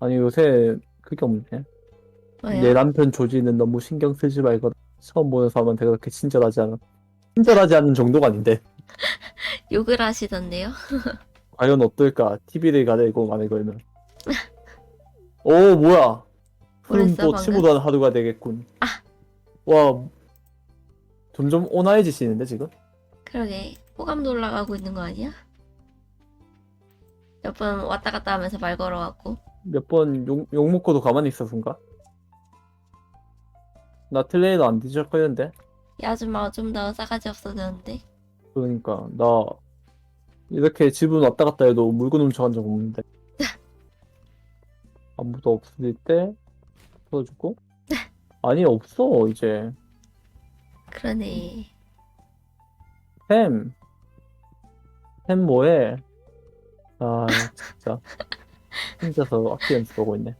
아니 요새 그게 없네. 뭐야? 내 남편 조지는 너무 신경 쓰지 말고 처음 보는 사람한테 그렇게 친절하지 않아. 친절하지 않은 정도가 아닌데. 욕을 하시던데요? 과연 어떨까? TV를 가리고 말을 걸면. 오 뭐야? 그럼 뭐랬어, 또 방금? 하루가 되겠군. 아. 와 점점 온화해지시는데 지금? 그러게 호감도 올라가고 있는 거 아니야? 몇 번 왔다 갔다 하면서 말 걸어갖고 몇번 욕 먹고도 가만히 있었은가? 나 틀레이도 안 뒤적거리는데? 이 아줌마가 좀 더 싸가지 없어졌는데 그러니까 나 이렇게 집은 왔다 갔다 해도 물건 훔쳐간 적 없는데 아무도 없을 때 풀어주고 아니 없어 이제 그러네 햄. 햄 뭐해? 아, 진짜. 혼자서 악기 연습하고 있네.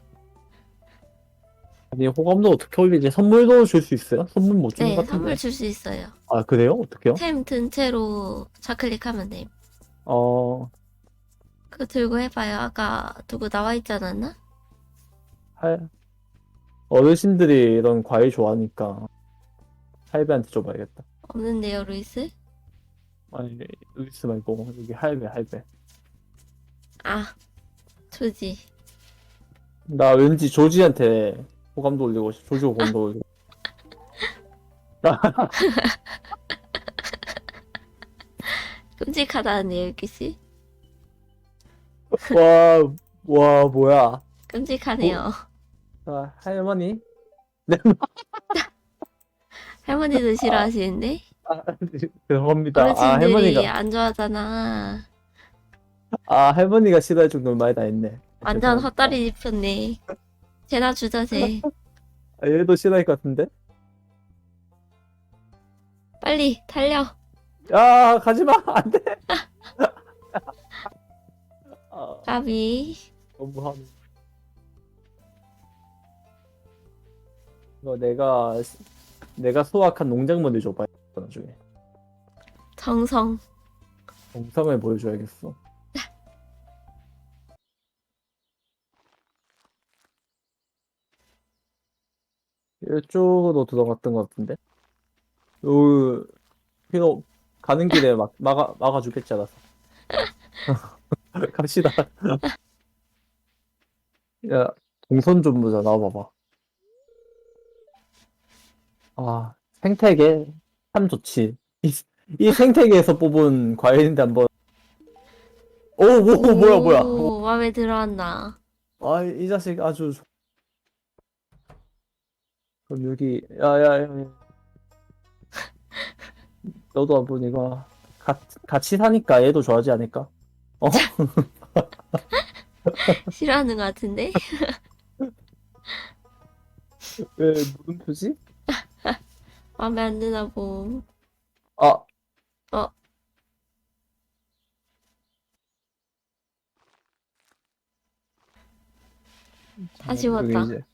아니, 호감도 어떻게 올리지? 선물도 줄 수 있어요? 선물 못 주는 네 것 같은데. 선물 줄 수 있어요 아, 그래요? 어떻게요? 템 든 채로 좌클릭하면 돼 어, 그거 들고 해봐요 아까 누구 나와 있지 않았나? 할, 어르신들이 이런 과일 좋아하니까 할배한테 줘봐야겠다. 없는데요 루이스? 아니, 루이스 말고, 여기 할배, 할배. 아 조지 나 왠지 조지한테 호감도 올리고 싶어. 조지 호감도 올리고. 끔찍하다는데요 유키씨? 와, 와, 뭐야. 끔찍하네요 아, 할머니? 할머니도 싫어하시는데? 아, 죄송합니다. 아, 어르신들이 할머니가, 안 좋아하잖아 아, 할머니가 싫어할 정도로 많이 다 했네. 완전. 헛다리 짚혔네 쟤나 주자 쟤 아, 얘도 싫어할 것 같은데? 빨리 달려 야, 가지 마! 안 돼! 아, 까비 너무하네. 이거 내가, 내가 소확한 농작물을 줘봐야 나중에. 정성 정성을 보여줘야겠어. 이쪽으로 들어갔던 것 같은데? 요, 필요, 가는 길에 막, 막아, 막아 주겠지 않아서. 갑시다. 야, 동선 좀 보자, 나와봐봐. 아, 생태계? 참 좋지. 이, 이 생태계에서 뽑은 과일인데 한번. 오, 오, 오, 뭐야, 뭐야. 오, 마음에 들어왔나 아, 이 자식 아주. 좋- 그럼 여기, 야, 야, 야. 야. 너도 한번 이거, 같, 같이 사니까 얘도 좋아하지 않을까? 어? 싫어하는 것 같은데 왜, 물음표지? 마음에 안 드나 봄 아. 어. 다시 여기 왔다. 이제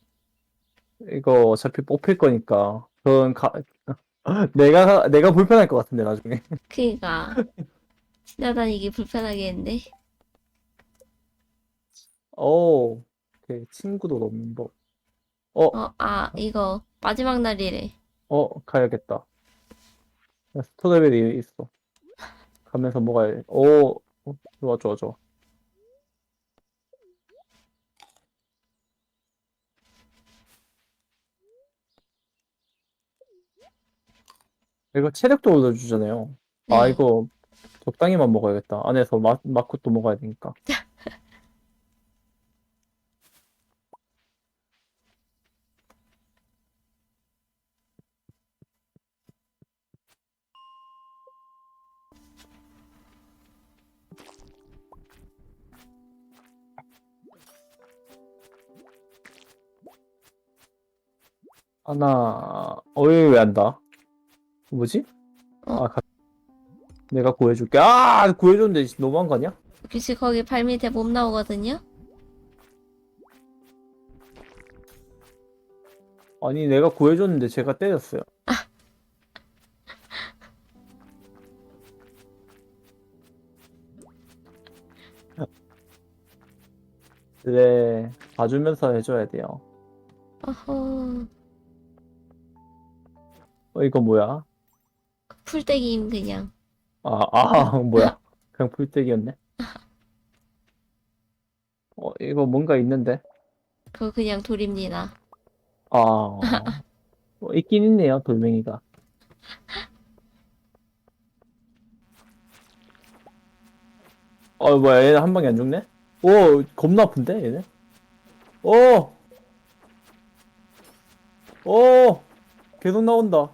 이거 어차피 뽑힐 거니까. 그건 가, 내가, 내가 불편할 것 같은데, 나중에. 그니까 지나다니기 불편하겠는데 오, 오케이. 친구도 넣는 법. 어, 어 아 이거 마지막 날이래 어, 가야겠다. 스토레벨이 있어. 가면서 돼. 오, 어, 좋아, 좋아, 좋아. 이거 체력도 올려주잖아요. 아, 네. 이거 적당히만 먹어야겠다. 안에서 마, 마크도 먹어야 되니까. 하나, 어이, 왜 한다? 뭐지? 어? 아, 가... 내가 구해줄게. 아, 구해줬는데 너무한 거 아니야? 규씨 거기 발 밑에 몸 나오거든요 아니, 내가 구해줬는데 제가 때렸어요. 네, 봐주면서 해줘야 돼요. 어허. 어, 이거 뭐야? 풀떼기임 그냥. 아, 아, 뭐야? 그냥 풀떼기였네. 어, 이거 뭔가 있는데? 그거 그냥 돌입니다. 아, 어, 있긴 있네요, 돌멩이가. 어, 뭐야, 얘는 한 방에 안 죽네? 오, 겁나 아픈데, 얘네? 오! 오! 계속 나온다.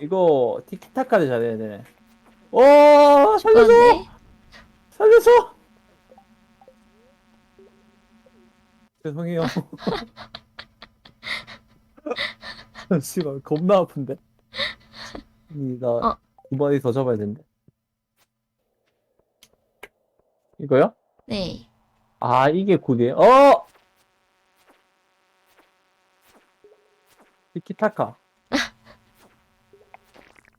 이거, 티키타카를 잘해야 되네. 오! 살려줘! 그건데? 살려줘! 죄송해요. 씨발, 겁나 아픈데? 나, 어. 두 마리 더 잡아야 된대. 이거요? 네. 아, 이게 굿이에요? 어! 티키타카.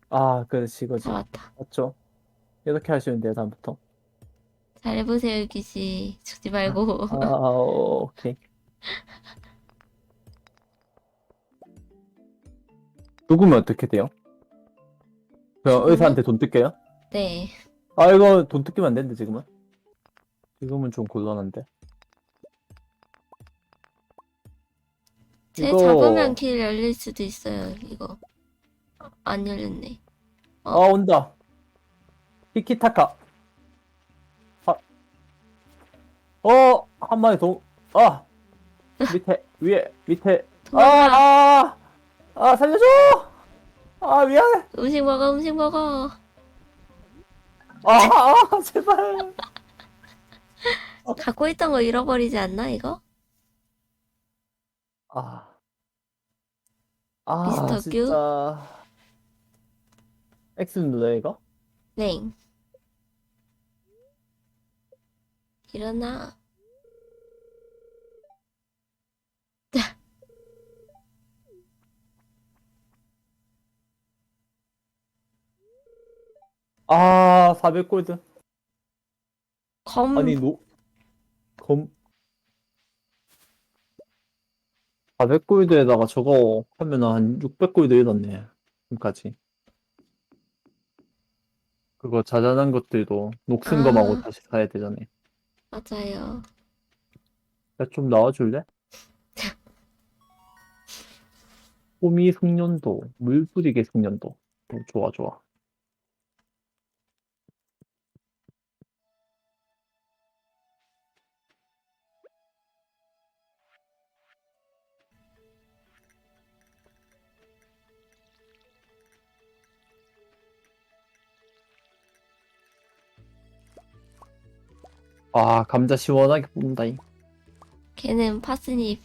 아, 그렇지, 이거지. 잡았다. 맞죠? 이렇게 하시면 돼요, 다음부터. 잘해보세요, 유기씨. 죽지 말고. 아, 오케이. 죽으면 어떻게 돼요? 저 죽으면? 의사한테 돈 뜯겨요? 네. 아, 이거 돈 뜯기면 안 되는데, 지금은? 지금은 좀 곤란한데. 제 이거- 잡으면 길 열릴 수도 있어요, 이거. 안 열렸네. 아, 온다. 티키타카. 아. 어, 한 마리 더. 아! 밑에, 위에, 밑에. 아, 도망가. 아! 아, 살려줘! 아, 미안해. 음식 먹어, 음식 먹어. 아, 아, 제발. 갖고 있던 거 잃어버리지 않나, 이거? 아. 아, 미스터 큐? 진짜. X 눌러요, 이거? 네. 일어나. 아, 400골드. 검. 아니, 노, 검. 400골드에다가 저거 하면 한 600골드 잃었네. 지금까지. 그거 자잘한 것들도 녹슨 거 말고 아. 다시 사야 되잖아. 맞아요. 야, 좀 나와줄래? 호미 숙련도, 물 뿌리개 숙련도. 어, 좋아, 좋아. 아, 감자 시원하게 뽑는다잉. 걔는 파스잎.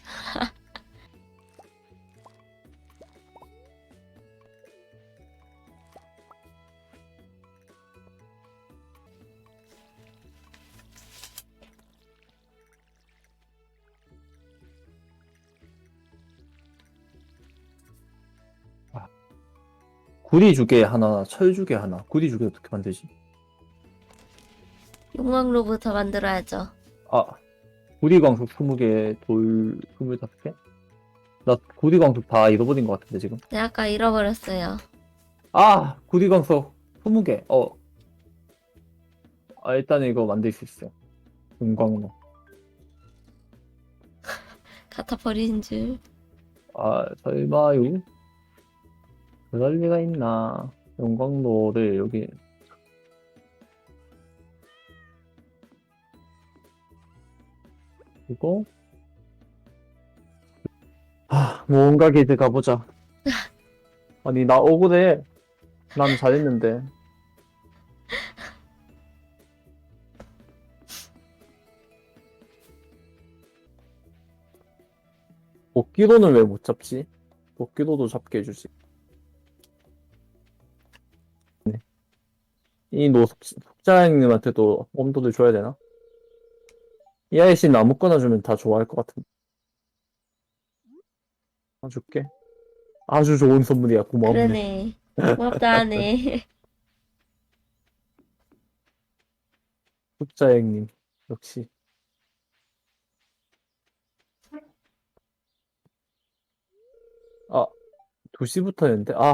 구리 주게 하나, 철 주게 하나. 구리 주게 어떻게 만들지? 용광로부터 만들어야죠. 아, 구리 광석 20개, 돌 25개? 나 구리 광석 다 잃어버린 것 같은데, 지금. 네, 아까 잃어버렸어요. 아, 구리 광석 20개. 어. 아, 일단 이거 만들 수 있어요. 은광로. 갖다 버리는 줄. 아, 설마요? 그럴 리가 있나. 은광로를 여기. 그리고 아, 뭔가 게이드 가보자. 아니, 나 억울해. 난 잘했는데. 복귀도는 왜 못 잡지? 복귀도도 잡게 해주지. 네. 이 노숙, 숙자님한테도 엄도를 줘야 되나? 이 아이씨는 아무거나 주면 다 좋아할 것 같은데. 아, 줄게. 아주 좋은 선물이야. 고맙네. 그러네. 고맙다 하네. 숫자행님 역시 아 2시부터였는데 아